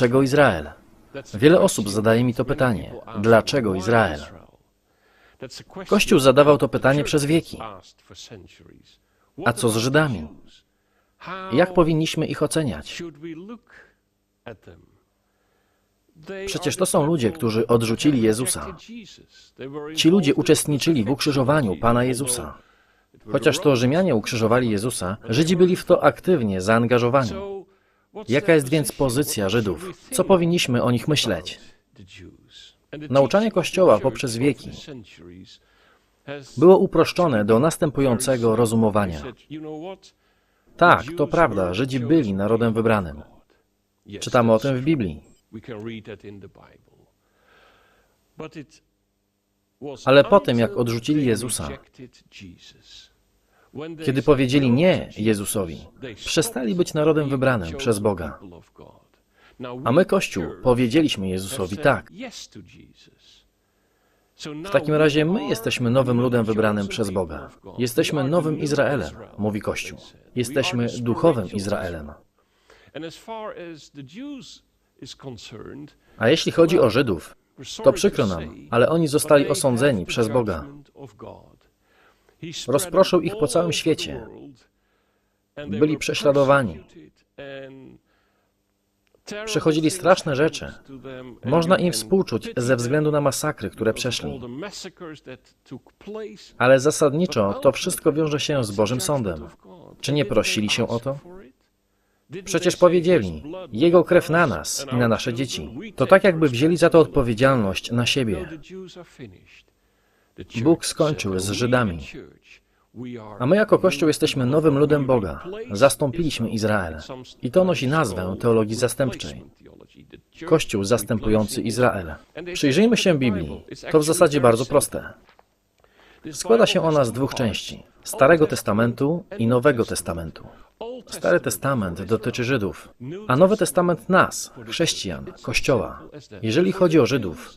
Dlaczego Izrael? Wiele osób zadaje mi to pytanie. Dlaczego Izrael? Kościół zadawał to pytanie przez wieki. A co z Żydami? Jak powinniśmy ich oceniać? Przecież to są ludzie, którzy odrzucili Jezusa. Ci ludzie uczestniczyli w ukrzyżowaniu Pana Jezusa. Chociaż to Rzymianie ukrzyżowali Jezusa, Żydzi byli w to aktywnie zaangażowani. Jaka jest więc pozycja Żydów? Co powinniśmy o nich myśleć? Nauczanie Kościoła poprzez wieki było uproszczone do następującego rozumowania. Tak, to prawda, Żydzi byli narodem wybranym. Czytamy o tym w Biblii. Ale po tym, jak odrzucili Jezusa, kiedy powiedzieli nie Jezusowi, przestali być narodem wybranym przez Boga. A my, Kościół, powiedzieliśmy Jezusowi tak. W takim razie my jesteśmy nowym ludem wybranym przez Boga. Jesteśmy nowym Izraelem, mówi Kościół. Jesteśmy duchowym Izraelem. A jeśli chodzi o Żydów, to przykro nam, ale oni zostali osądzeni przez Boga. Rozproszył ich po całym świecie. Byli prześladowani. Przechodzili straszne rzeczy. Można im współczuć ze względu na masakry, które przeszli. Ale zasadniczo to wszystko wiąże się z Bożym Sądem. Czy nie prosili się o to? Przecież powiedzieli, Jego krew na nas i na nasze dzieci. To tak jakby wzięli za to odpowiedzialność na siebie. Bóg skończył z Żydami. A my jako Kościół jesteśmy nowym ludem Boga. Zastąpiliśmy Izrael. I to nosi nazwę teologii zastępczej. Kościół zastępujący Izrael. Przyjrzyjmy się Biblii. To w zasadzie bardzo proste. Składa się ona z dwóch części. Starego Testamentu i Nowego Testamentu. Stary Testament dotyczy Żydów, a Nowy Testament nas, chrześcijan, Kościoła. Jeżeli chodzi o Żydów,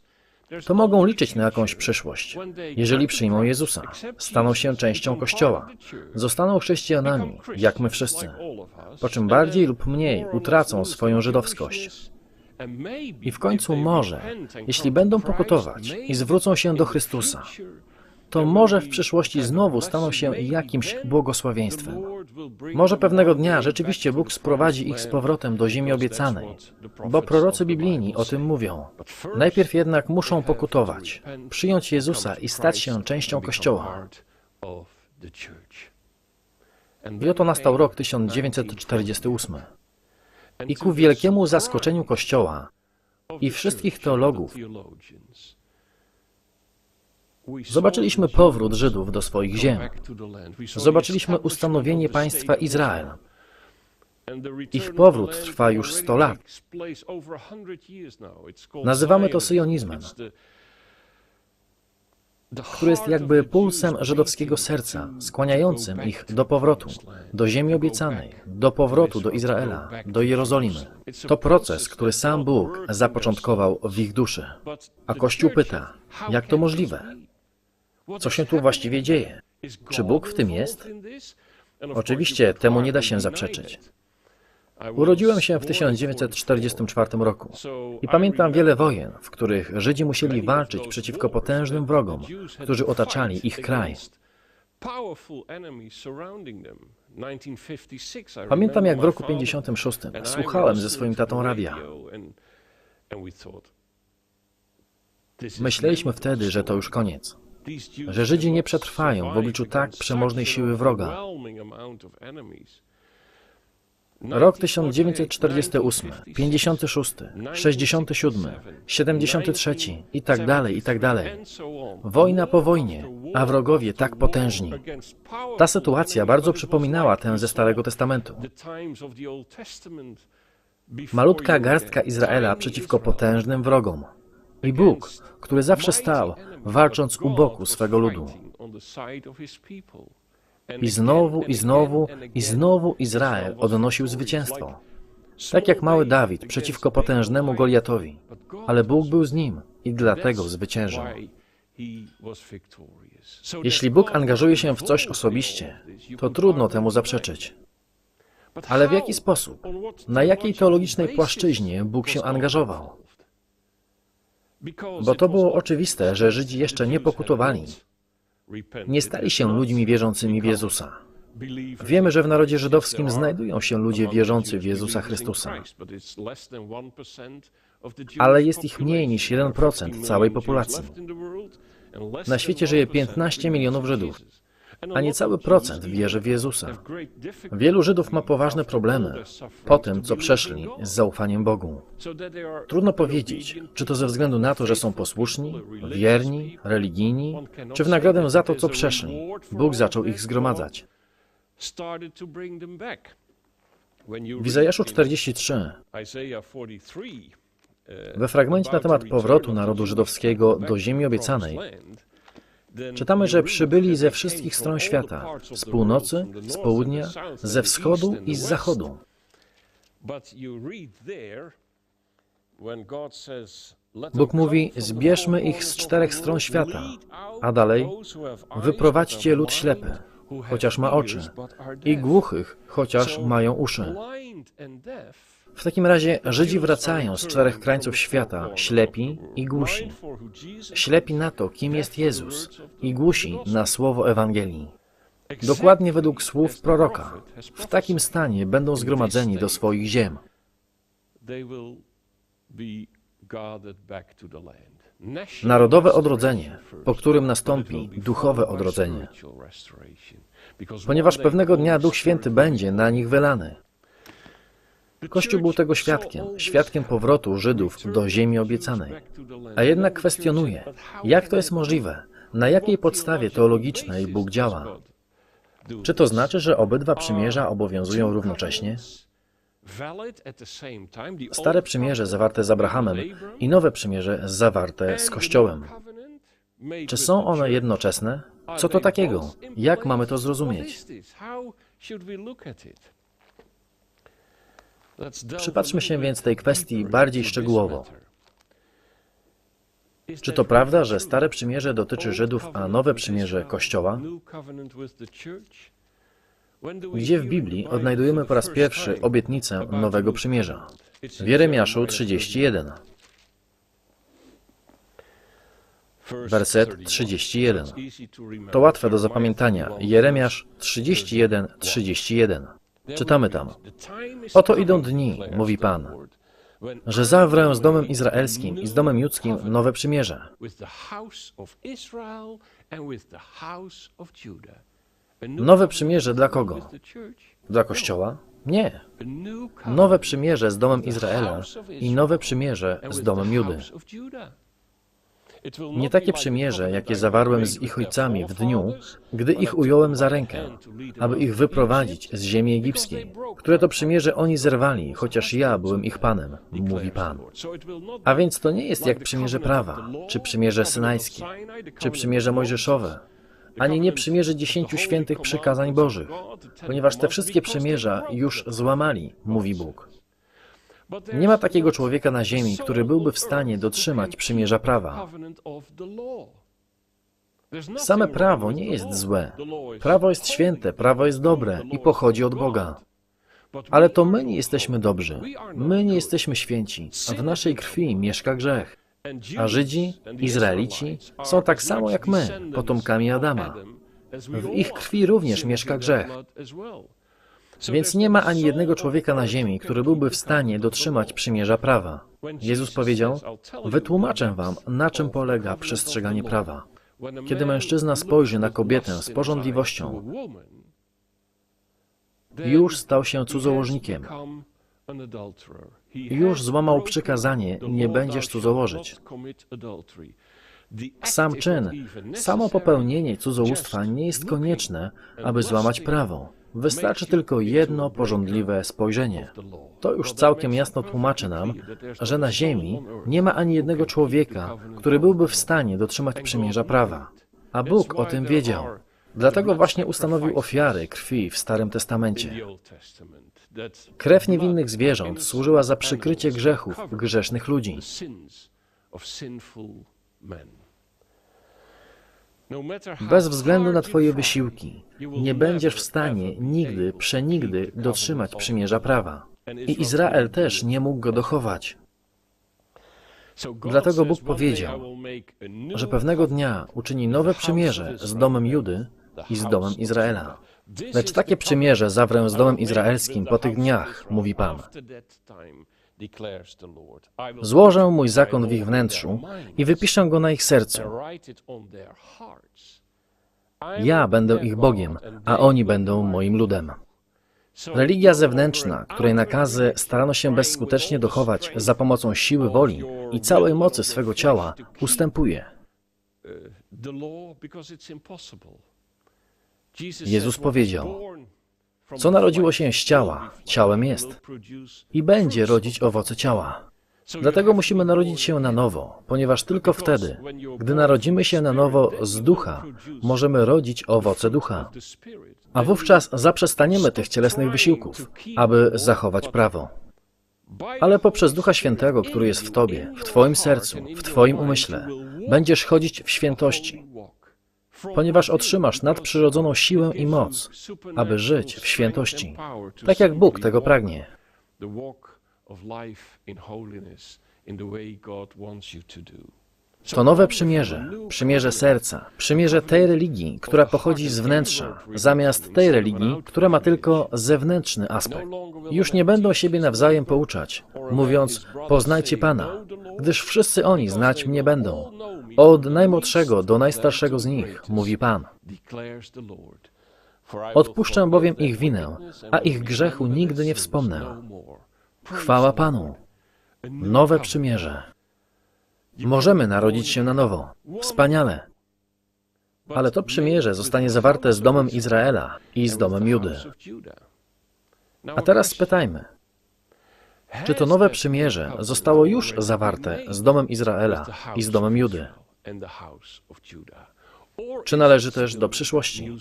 to mogą liczyć na jakąś przyszłość. Jeżeli przyjmą Jezusa, staną się częścią Kościoła, zostaną chrześcijanami, jak my wszyscy, po czym bardziej lub mniej utracą swoją żydowskość. I w końcu może, jeśli będą pokutować i zwrócą się do Chrystusa, to może w przyszłości znowu staną się jakimś błogosławieństwem. Może pewnego dnia rzeczywiście Bóg sprowadzi ich z powrotem do ziemi obiecanej, bo prorocy biblijni o tym mówią. Najpierw jednak muszą pokutować, przyjąć Jezusa i stać się częścią Kościoła. I oto nastał rok 1948. I ku wielkiemu zaskoczeniu Kościoła i wszystkich teologów Zobaczyliśmy powrót Żydów do swoich ziem. Zobaczyliśmy ustanowienie państwa Izrael. Ich powrót trwa już 100 lat. Nazywamy to syjonizmem, który jest jakby pulsem żydowskiego serca, skłaniającym ich do powrotu, do ziemi obiecanej, do powrotu do Izraela, do Jerozolimy. To proces, który sam Bóg zapoczątkował w ich duszy. A Kościół pyta, jak to możliwe? Co się tu właściwie dzieje? Czy Bóg w tym jest? Oczywiście temu nie da się zaprzeczyć. Urodziłem się w 1944 roku i pamiętam wiele wojen, w których Żydzi musieli walczyć przeciwko potężnym wrogom, którzy otaczali ich kraj. Pamiętam jak w roku 56 słuchałem ze swoim tatą radia. Myśleliśmy wtedy, że to już koniec że Żydzi nie przetrwają w obliczu tak przemożnej siły wroga. Rok 1948, 56, 67, 73 i tak dalej, i tak dalej. Wojna po wojnie, a wrogowie tak potężni. Ta sytuacja bardzo przypominała tę ze Starego Testamentu. Malutka garstka Izraela przeciwko potężnym wrogom. I Bóg, który zawsze stał, walcząc u boku swego ludu. I znowu, i znowu, i znowu Izrael odnosił zwycięstwo. Tak jak mały Dawid przeciwko potężnemu Goliatowi. ale Bóg był z nim i dlatego zwyciężył. Jeśli Bóg angażuje się w coś osobiście, to trudno temu zaprzeczyć. Ale w jaki sposób? Na jakiej teologicznej płaszczyźnie Bóg się angażował? Bo to było oczywiste, że Żydzi jeszcze nie pokutowali. Nie stali się ludźmi wierzącymi w Jezusa. Wiemy, że w narodzie żydowskim znajdują się ludzie wierzący w Jezusa Chrystusa, ale jest ich mniej niż 1% całej populacji. Na świecie żyje 15 milionów Żydów, a niecały procent wierzy w Jezusa. Wielu Żydów ma poważne problemy po tym, co przeszli z zaufaniem Bogu. Trudno powiedzieć, czy to ze względu na to, że są posłuszni, wierni, religijni, czy w nagrodę za to, co przeszli. Bóg zaczął ich zgromadzać. W Izajaszu 43, we fragmencie na temat powrotu narodu żydowskiego do ziemi obiecanej, czytamy, że przybyli ze wszystkich stron świata, z północy, z południa, ze wschodu i z zachodu. Bóg mówi, zbierzmy ich z czterech stron świata, a dalej, wyprowadźcie lud ślepy, chociaż ma oczy, i głuchych, chociaż mają uszy. W takim razie Żydzi wracają z czterech krańców świata, ślepi i głusi. Ślepi na to, kim jest Jezus, i głusi na słowo Ewangelii. Dokładnie według słów proroka, w takim stanie będą zgromadzeni do swoich ziem. Narodowe odrodzenie, po którym nastąpi duchowe odrodzenie, ponieważ pewnego dnia Duch Święty będzie na nich wylany. Kościół był tego świadkiem, świadkiem powrotu Żydów do ziemi obiecanej. A jednak kwestionuje, jak to jest możliwe, na jakiej podstawie teologicznej Bóg działa. Czy to znaczy, że obydwa przymierza obowiązują równocześnie? Stare przymierze zawarte z Abrahamem i nowe przymierze zawarte z Kościołem. Czy są one jednoczesne? Co to takiego? Jak mamy to zrozumieć? Przypatrzmy się więc tej kwestii bardziej szczegółowo. Czy to prawda, że Stare Przymierze dotyczy Żydów, a Nowe Przymierze Kościoła? Gdzie w Biblii odnajdujemy po raz pierwszy obietnicę Nowego Przymierza? W Jeremiaszu 31. Werset 31. To łatwe do zapamiętania. Jeremiasz 31, 31. Czytamy tam. Oto idą dni, mówi Pan, że zawrę z domem izraelskim i z domem judzkim nowe przymierze. Nowe przymierze dla kogo? Dla Kościoła? Nie. Nowe przymierze z domem Izraela i nowe przymierze z domem Judy. Nie takie przymierze, jakie zawarłem z ich ojcami w dniu, gdy ich ująłem za rękę, aby ich wyprowadzić z ziemi egipskiej, które to przymierze oni zerwali, chociaż ja byłem ich panem, mówi Pan. A więc to nie jest jak przymierze prawa, czy przymierze synajskie, czy przymierze mojżeszowe, ani nie przymierze dziesięciu świętych przykazań Bożych, ponieważ te wszystkie przymierza już złamali, mówi Bóg. Nie ma takiego człowieka na ziemi, który byłby w stanie dotrzymać przymierza prawa. Same prawo nie jest złe. Prawo jest święte, prawo jest dobre i pochodzi od Boga. Ale to my nie jesteśmy dobrzy. My nie jesteśmy święci, a w naszej krwi mieszka grzech. A Żydzi, Izraelici są tak samo jak my, potomkami Adama. W ich krwi również mieszka grzech. Więc nie ma ani jednego człowieka na ziemi, który byłby w stanie dotrzymać przymierza prawa. Jezus powiedział: Wytłumaczę wam, na czym polega przestrzeganie prawa. Kiedy mężczyzna spojrzy na kobietę z porządliwością, już stał się cudzołożnikiem. Już złamał przykazanie: Nie będziesz cudzołożyć. Sam czyn, samo popełnienie cudzołóstwa nie jest konieczne, aby złamać prawo. Wystarczy tylko jedno porządliwe spojrzenie. To już całkiem jasno tłumaczy nam, że na Ziemi nie ma ani jednego człowieka, który byłby w stanie dotrzymać przymierza prawa. A Bóg o tym wiedział. Dlatego właśnie ustanowił ofiary krwi w Starym Testamencie. Krew niewinnych zwierząt służyła za przykrycie grzechów grzesznych ludzi. Bez względu na Twoje wysiłki, nie będziesz w stanie nigdy, przenigdy dotrzymać przymierza prawa. I Izrael też nie mógł go dochować. Dlatego Bóg powiedział, że pewnego dnia uczyni nowe przymierze z domem Judy i z domem Izraela. Lecz takie przymierze zawrę z domem izraelskim po tych dniach, mówi Pan. Złożę mój zakon w ich wnętrzu i wypiszę go na ich sercu. Ja będę ich Bogiem, a oni będą moim ludem. Religia zewnętrzna, której nakazy starano się bezskutecznie dochować za pomocą siły woli i całej mocy swego ciała, ustępuje. Jezus powiedział, co narodziło się z ciała, ciałem jest i będzie rodzić owoce ciała. Dlatego musimy narodzić się na nowo, ponieważ tylko wtedy, gdy narodzimy się na nowo z ducha, możemy rodzić owoce ducha. A wówczas zaprzestaniemy tych cielesnych wysiłków, aby zachować prawo. Ale poprzez Ducha Świętego, który jest w Tobie, w Twoim sercu, w Twoim umyśle, będziesz chodzić w świętości, ponieważ otrzymasz nadprzyrodzoną siłę i moc, aby żyć w świętości, tak jak Bóg tego pragnie. To nowe przymierze, przymierze serca, przymierze tej religii, która pochodzi z wnętrza, zamiast tej religii, która ma tylko zewnętrzny aspekt. Już nie będą siebie nawzajem pouczać, mówiąc: Poznajcie Pana, gdyż wszyscy oni znać mnie będą. Od najmłodszego do najstarszego z nich, mówi Pan. Odpuszczę bowiem ich winę, a ich grzechu nigdy nie wspomnę. Chwała Panu. Nowe przymierze. Możemy narodzić się na nowo. Wspaniale. Ale to przymierze zostanie zawarte z domem Izraela i z domem Judy. A teraz spytajmy, czy to nowe przymierze zostało już zawarte z domem Izraela i z domem Judy? Czy należy też do przyszłości?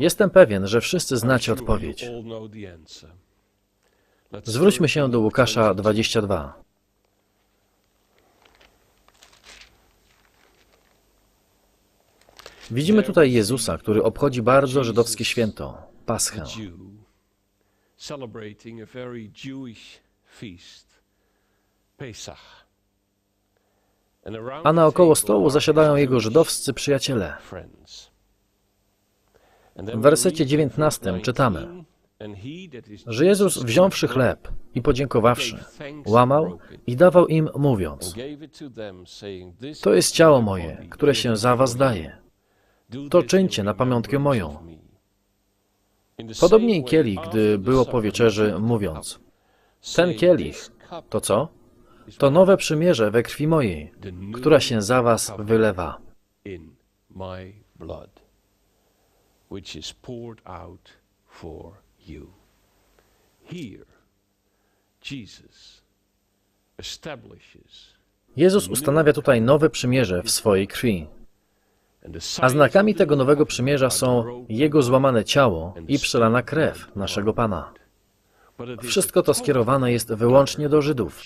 Jestem pewien, że wszyscy znacie odpowiedź. Zwróćmy się do Łukasza 22. Widzimy tutaj Jezusa, który obchodzi bardzo żydowskie święto, Paschę. a naokoło stołu zasiadają jego żydowscy przyjaciele. W we wersecie read in 19 verse czytamy, 19, "And he, that is że Jezus wziąwszy chleb i podziękowawszy, łamał i dawał im, mówiąc, to them, saying, "This to jest ciało moje, które się za was daje. To czyńcie na pamiątkę moją. of me." In the Podobnie i kielich, gdy było po wieczerzy, mówiąc, ten kielich, "This cup to co? To nowe przymierze we krwi mojej, która się za was wylewa. in my blood, which is poured out for you. Here, Jesus establishes, Jezus ustanawia tutaj nowe przymierze w swojej krwi. A znakami tego nowego przymierza są Jego złamane ciało i przelana krew naszego Pana. Wszystko to skierowane jest wyłącznie do Żydów.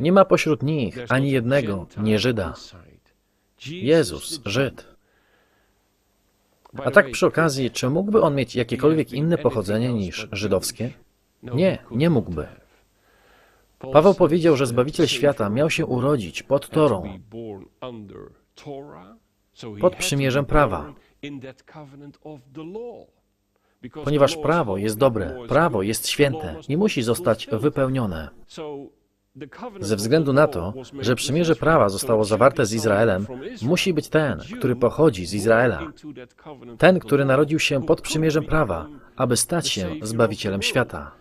Nie ma pośród nich ani not a jednego nie Żyda. Jezus, Żyd. A tak przy okazji, czy mógłby on mieć jakiekolwiek inne pochodzenie niż żydowskie? Nie, nie mógłby. Paweł powiedział, że Zbawiciel świata miał się urodzić pod Torą, pod przymierzem prawa. ponieważ prawo jest dobre, prawo jest święte i musi zostać wypełnione. Ze względu na to, że przymierze prawa zostało zawarte z Izraelem, musi być ten, który pochodzi z Izraela. Ten, który narodził się pod przymierzem prawa, aby stać się Zbawicielem świata.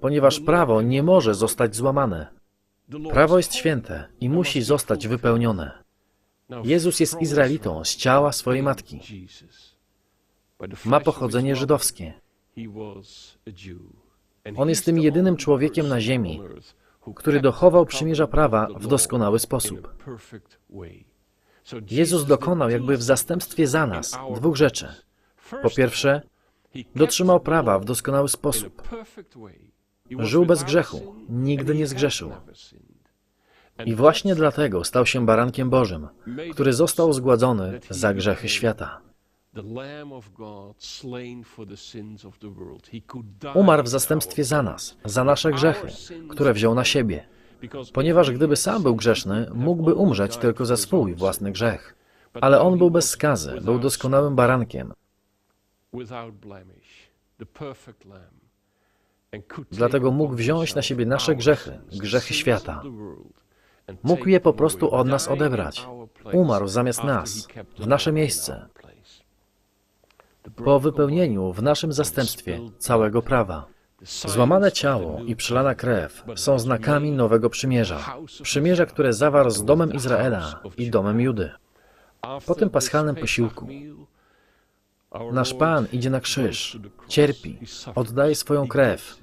Ponieważ prawo nie może zostać złamane. Prawo jest święte i musi zostać wypełnione. Jezus jest Izraelitą z ciała swojej matki. Ma pochodzenie żydowskie. On jest tym jedynym człowiekiem na ziemi, który dochował przymierza prawa w doskonały sposób. Jezus dokonał jakby w zastępstwie za nas dwóch rzeczy. Po pierwsze, dotrzymał prawa w doskonały sposób. Żył bez grzechu, nigdy nie zgrzeszył. I właśnie dlatego stał się barankiem Bożym, który został zgładzony za grzechy świata. Umarł w zastępstwie za nas, za nasze grzechy, które wziął na siebie, ponieważ gdyby sam był grzeszny, mógłby umrzeć tylko za swój własny grzech. Ale on był bez skazy, był doskonałym barankiem, Dlatego mógł wziąć na siebie nasze grzechy, grzechy świata. Mógł je po prostu od nas odebrać. Umarł zamiast nas, w nasze miejsce, po wypełnieniu w naszym zastępstwie całego prawa. Złamane ciało i przelana krew są znakami nowego przymierza. Przymierza, które zawarł z domem Izraela i domem Judy. Po tym paschalnym posiłku Nasz Pan idzie na krzyż, cierpi, oddaje swoją krew.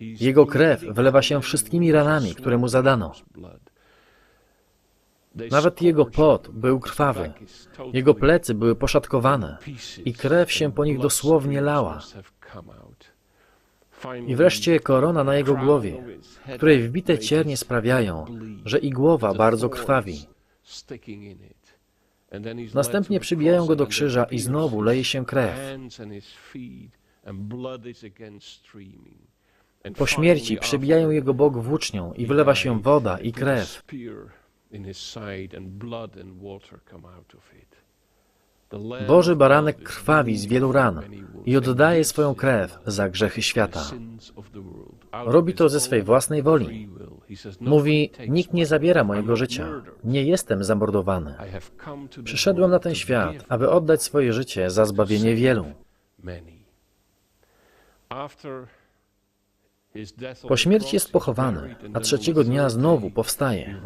Jego krew wylewa się wszystkimi ranami, które mu zadano. Nawet jego pot był krwawy, jego plecy były poszatkowane i krew się po nich dosłownie lała. I wreszcie korona na jego głowie, której wbite ciernie sprawiają, że i głowa bardzo krwawi. Następnie przybijają go do krzyża i znowu leje się krew. Po śmierci przebijają jego bok włócznią i wylewa się woda i krew. Boży baranek krwawi z wielu ran i oddaje swoją krew za grzechy świata. Robi to ze swej własnej woli. Mówi, nikt nie zabiera mojego życia. Nie jestem zamordowany. Przyszedłem na ten świat, aby oddać swoje życie za zbawienie wielu. Po śmierci jest pochowany, a trzeciego dnia znowu powstaje.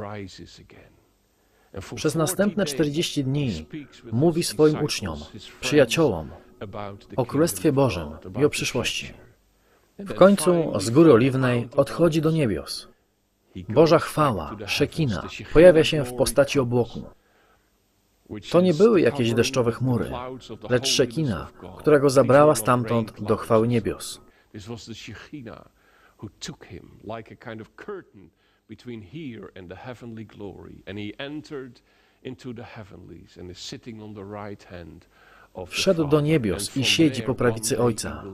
Przez następne 40 dni mówi swoim uczniom, przyjaciołom o Królestwie Bożym i o przyszłości. W końcu z Góry Oliwnej odchodzi do niebios. Boża chwała, szekina, pojawia się w postaci obłoku. To nie były jakieś deszczowe chmury, lecz szekina, która go zabrała stamtąd do chwały niebios. Who took him like a kind of curtain between here and the heavenly glory. And he entered into the heavenlies and is sitting on the right hand Wszedł do niebios i siedzi po prawicy Ojca.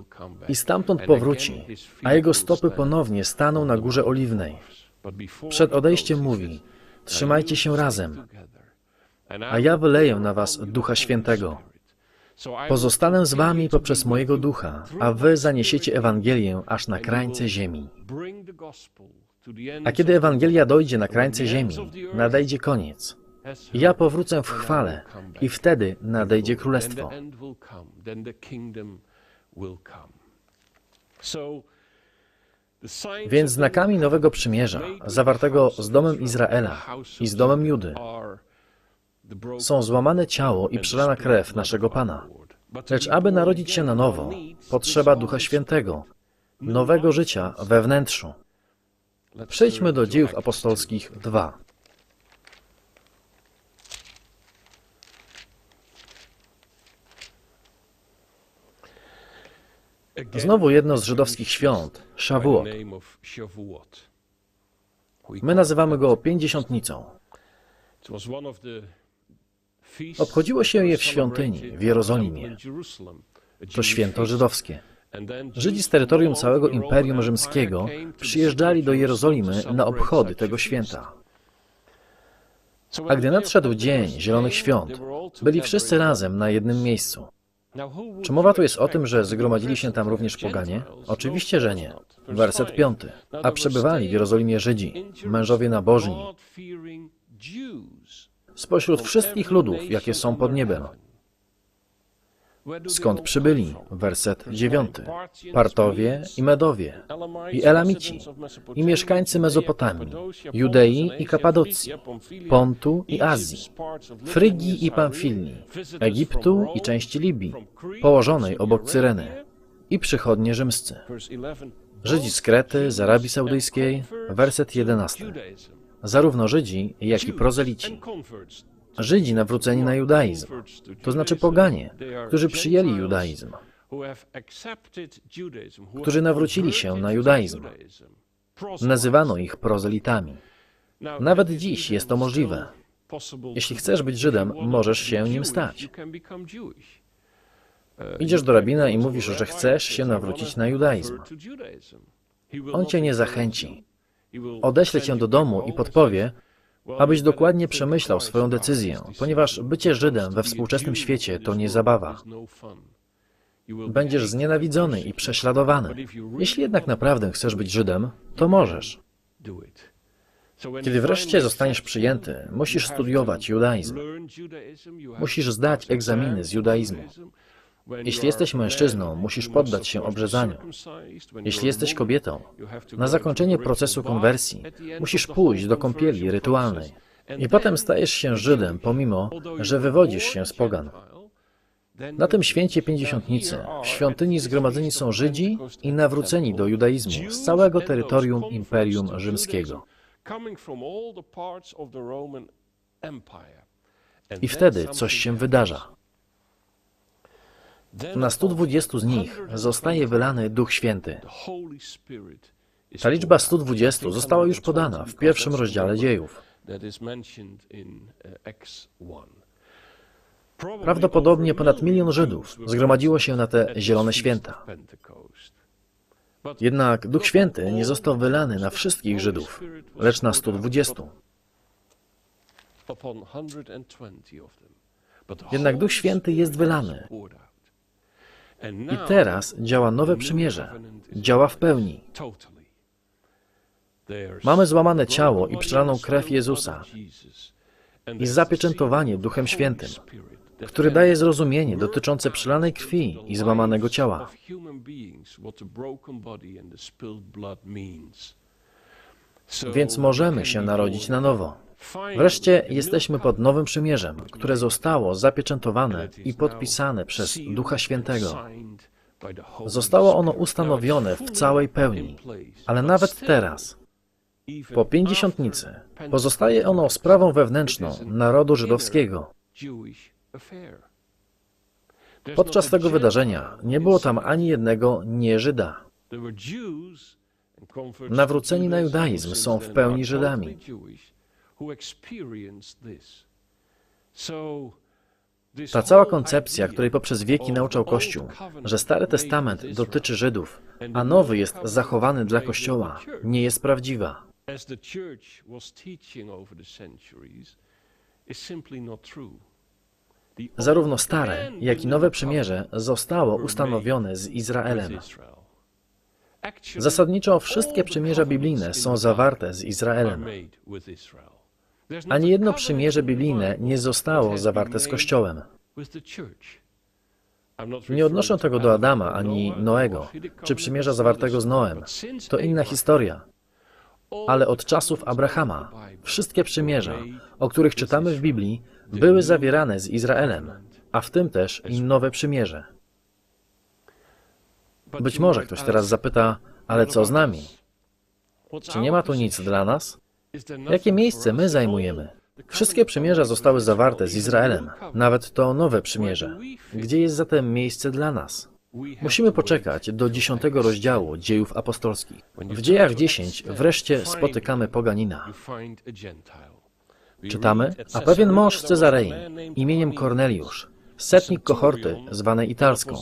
I stamtąd powróci, a jego stopy ponownie staną na górze oliwnej. Przed odejściem mówi, trzymajcie się "And you razem, a ja wyleję na was Ducha Świętego. Pozostanę z wami poprzez mojego ducha, a wy zaniesiecie Ewangelię aż na krańce ziemi. A kiedy Ewangelia dojdzie na krańce ziemi, nadejdzie koniec. ja powrócę w chwale i wtedy nadejdzie królestwo. Więc znakami nowego przymierza, zawartego z domem Izraela i z domem Judy, są złamane ciało i przelana krew naszego Pana. Lecz aby narodzić się na nowo, potrzeba Ducha Świętego, nowego życia we wnętrzu. Przejdźmy do dziejów apostolskich 2. Again, Znowu jedno z żydowskich świąt, Szawuot. My nazywamy go Pięćdziesiątnicą. It was one of the feasts Obchodziło się je w świątyni w Jerozolimie. To święto żydowskie. Żydzi z terytorium całego Imperium Rzymskiego przyjeżdżali do Jerozolimy na obchody tego święta. A gdy nadszedł dzień Zielonych Świąt, byli wszyscy razem na jednym miejscu. Czy mowa tu jest o tym, że zgromadzili się tam również poganie? Oczywiście, że nie. Werset piąty. A przebywali w Jerozolimie Żydzi, mężowie nabożni, spośród wszystkich ludów, jakie są pod niebem. Skąd przybyli? Werset Verse dziewiąty. nine. Parthians, Partowie Medes, i Medowie, i Elamici, i mieszkańcy Mezopotamii, Judei i Kapadocji, Pontu i Azji, Frygii i Pamfilii, Egiptu i części Libii, położonej obok. Cyreny, i przychodnie rzymscy. Verse 11. Żydzi z Krety, z Arabii Saudyjskiej, werset 11. Zarówno Żydzi, jak i prozelici. Żydzi nawróceni na judaizm, to znaczy poganie, którzy przyjęli judaizm, którzy nawrócili się na judaizm. Nazywano ich prozelitami. Nawet dziś jest to możliwe. Jeśli chcesz być Żydem, możesz się nim stać. Idziesz do rabina i mówisz, że chcesz się nawrócić na judaizm. On cię nie zachęci. Odeśle cię do domu i podpowie, abyś dokładnie przemyślał swoją decyzję, ponieważ bycie Żydem we współczesnym świecie to nie zabawa. Będziesz znienawidzony i prześladowany. Jeśli jednak naprawdę chcesz być Żydem, to możesz. Kiedy wreszcie zostaniesz przyjęty, musisz studiować judaizm. Musisz zdać egzaminy z judaizmu. Jeśli jesteś mężczyzną, musisz poddać się obrzezaniu. Jeśli jesteś kobietą, na zakończenie procesu konwersji musisz pójść do kąpieli rytualnej. I potem stajesz się Żydem, pomimo, że wywodzisz się z pogan. Na tym święcie Pięćdziesiątnicy w świątyni zgromadzeni są Żydzi i nawróceni do judaizmu z całego terytorium Imperium Rzymskiego. I wtedy coś się wydarza. Na 120 z nich zostaje wylany Duch Święty. Ta liczba 120 została już podana w pierwszym rozdziale dziejów. Prawdopodobnie ponad milion Żydów zgromadziło się na te zielone święta. Jednak Duch Święty nie został wylany na wszystkich Żydów, lecz na 120. Jednak Duch Święty jest wylany. I teraz działa nowe przymierze. Działa w pełni. Mamy złamane ciało i przelaną krew Jezusa i zapieczętowanie Duchem Świętym, który daje zrozumienie dotyczące przelanej krwi i złamanego ciała. Więc możemy się narodzić na nowo. Wreszcie jesteśmy pod nowym przymierzem, które zostało zapieczętowane i podpisane przez Ducha Świętego. Zostało ono ustanowione w całej pełni, ale nawet teraz, po pięćdziesiątnicy, pozostaje ono sprawą wewnętrzną narodu żydowskiego. Podczas tego wydarzenia nie było tam ani jednego nie-Żyda. Nawróceni na judaizm są w pełni Żydami. Ta cała koncepcja, której poprzez wieki nauczał Kościół, że Stary Testament dotyczy Żydów, a Nowy jest zachowany dla Kościoła, nie jest prawdziwa. Zarówno Stare, jak i Nowe Przymierze zostało ustanowione z Izraelem. Zasadniczo wszystkie przymierza biblijne są zawarte z Izraelem. Ani jedno przymierze biblijne nie zostało zawarte z Kościołem. Nie odnoszę tego do Adama ani Noego, czy przymierza zawartego z Noem. To inna historia. Ale od czasów Abrahama wszystkie przymierza, o których czytamy w Biblii, były zawierane z Izraelem, a w tym też i nowe przymierze. Być może ktoś teraz zapyta, ale co z nami? Czy nie ma tu nic dla nas? Jakie miejsce my zajmujemy? Wszystkie przymierza zostały zawarte z Izraelem, nawet to nowe przymierze. Gdzie jest zatem miejsce dla nas? Musimy poczekać do dziesiątego rozdziału dziejów apostolskich. W dziejach 10 wreszcie spotykamy poganina. Czytamy, a pewien mąż z Cezarei imieniem Korneliusz, setnik kohorty zwanej Italską,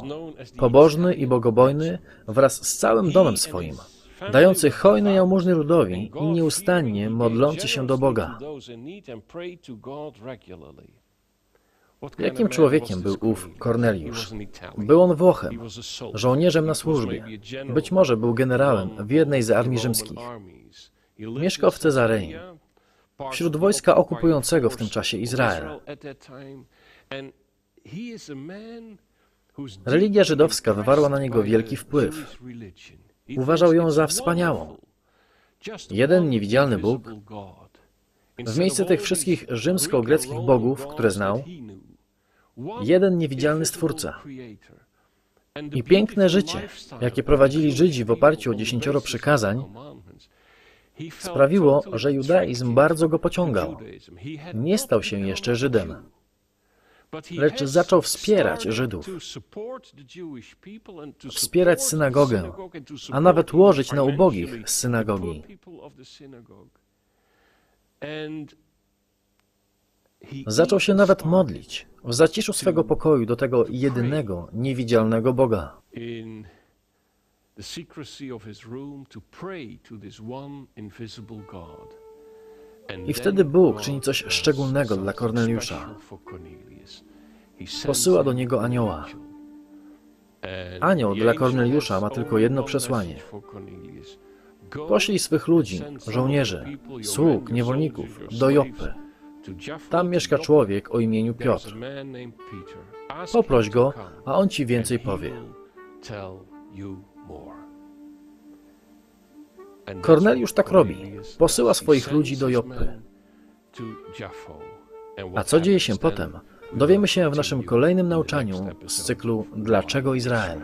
pobożny i bogobojny wraz z całym domem swoim, dający hojne jałmużny ludowi i nieustannie modlący się do Boga. Jakim człowiekiem był ów Korneliusz? Był on Włochem, żołnierzem na służbie. Być może był generałem w jednej z armii rzymskich. Mieszkał w Cezarei, wśród wojska okupującego w tym czasie Izrael. Religia żydowska wywarła na niego wielki wpływ. Uważał ją za wspaniałą. Jeden niewidzialny Bóg, w miejsce tych wszystkich rzymsko-greckich bogów, które znał, jeden niewidzialny Stwórca. I piękne życie, jakie prowadzili Żydzi w oparciu o dziesięcioro przykazań, sprawiło, że judaizm bardzo go pociągał. Nie stał się jeszcze Żydem. Lecz zaczął wspierać Żydów, wspierać synagogę, a nawet łożyć na ubogich z synagogi. Zaczął się nawet modlić w zaciszu swego pokoju do tego jedynego, niewidzialnego Boga. the secrecy of his room to pray to this one invisible God. I wtedy Bóg czyni coś szczególnego dla Korneliusza. Posyła do niego an anioła. Anioł dla Korneliusza ma tylko jedno przesłanie. Poślij swych ludzi, żołnierzy, sług, niewolników do Joppy. Tam mieszka człowiek o imieniu Piotr. Poproś go, a on ci więcej powie. Korneliusz tak robi. Posyła swoich ludzi do Joppy. A co dzieje się potem? Dowiemy się w naszym kolejnym nauczaniu z cyklu Dlaczego Izrael?